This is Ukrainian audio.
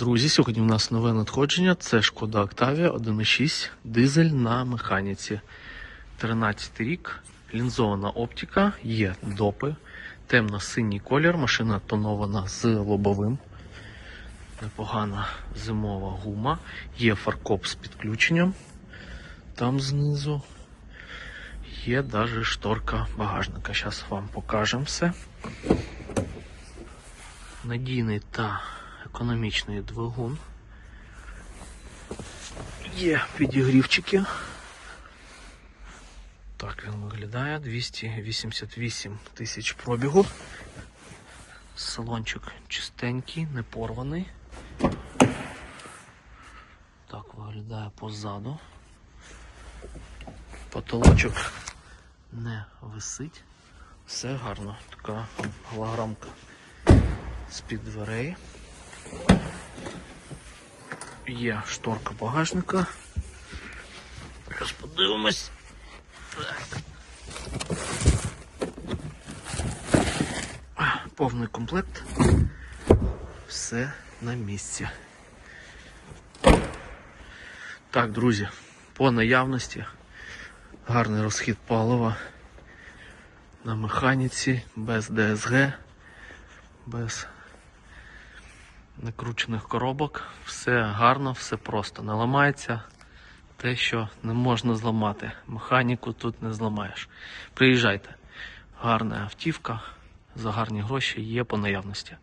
Друзі, сьогодні у нас нове надходження. Це Шкода Octavia 1.6 дизель на механіці. 13 рік, лінзована оптика, є допи, темно-синій колір, машина тонована з лобовим. Непогана зимова гума. Є фаркоп з підключенням. Там знизу. Є навіть шторка багажника. Зараз вам покажемо все. Надійний та економічний двигун. Є підігрівчики. Так він виглядає. 288 тисяч пробігу. Салончик чистенький, не порваний. Так виглядає позаду. Потолочок не висить. Все гарно. Така голограмка з-під дверей. Є шторка багажника. Зараз подивимось. Повний комплект. Все на місці. Так, друзі, по наявності гарний розхід палива на механіці, без ДСГ, без накручених коробок. Все гарно, все просто. Не ламається те, що не можна зламати. Механіку тут не зламаєш. Приїжджайте. Гарна автівка, за гарні гроші є по наявності.